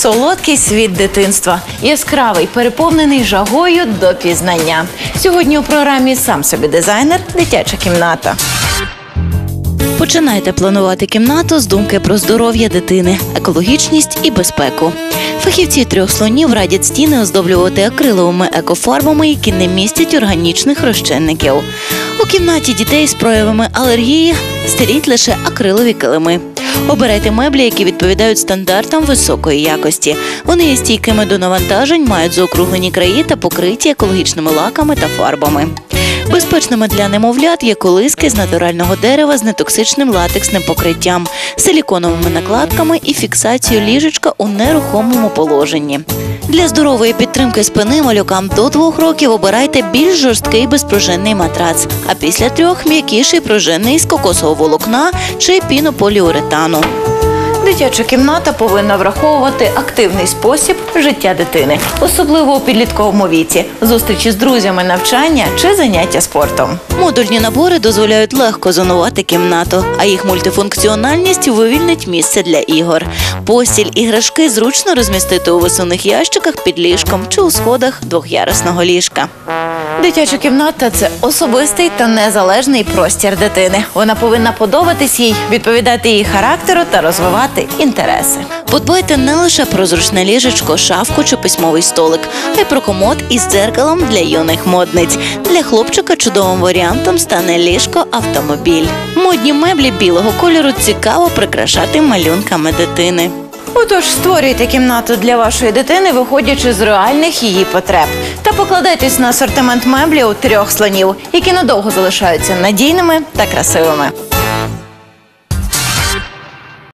Солодкий світ дитинства, яскравий, переповнений жагою до пізнання. Сьогодні у програмі сам собі дизайнер, дитяча кімната. Починайте планувати кімнату з думки про здоров'я дитини, екологічність і безпеку. Фахівці трьох слонів радять стіни оздоблювати акриловими екофарбами, які не містять органічних розчинників. У кімнаті дітей з проявами алергії стеліть лише акрилові килими. Обирайте меблі, які відповідають стандартам високої якості. Вони є стійкими до навантажень, мають заокруглені краї та покриті екологічними лаками та фарбами. Безпечними для немовлят є колиски з натурального дерева з нетоксичним латексним покриттям, силіконовими накладками і фіксацією ліжечка у нерухомому положенні. Для здорової підтримки спини малюкам до двох років обирайте більш жорсткий безпружинний матрац, а після трьох м'якіший пружинний з кокосового волокна чи пінополіуретану. Дитяча кімната повинна враховувати активний спосіб життя дитини, особливо у підлітковому віці, зустрічі з друзями, навчання чи заняття спортом. Модульні набори дозволяють легко зонувати кімнату, а їх мультифункціональність вивільнить місце для ігор. Постіль, іграшки зручно розмістити у висувних ящиках під ліжком чи у сходах двох'ярусного ліжка. Дитяча кімната це особистий та незалежний простір дитини. Вона повинна подобатись їй, відповідати її характеру та розвивати інтереси. Подбайте не лише про зручне ліжечко, шафку чи письмовий столик, а й про комод із дзеркалом для юних модниць. Для хлопчика чудовим варіантом стане ліжко автомобіль. Модні меблі білого кольору цікаво прикрашати малюнками дитини. Отож, створюйте кімнату для вашої дитини, виходячи з реальних її потреб, та покладайтесь на асортимент меблів трьох слонів, які надовго залишаються надійними та красивими.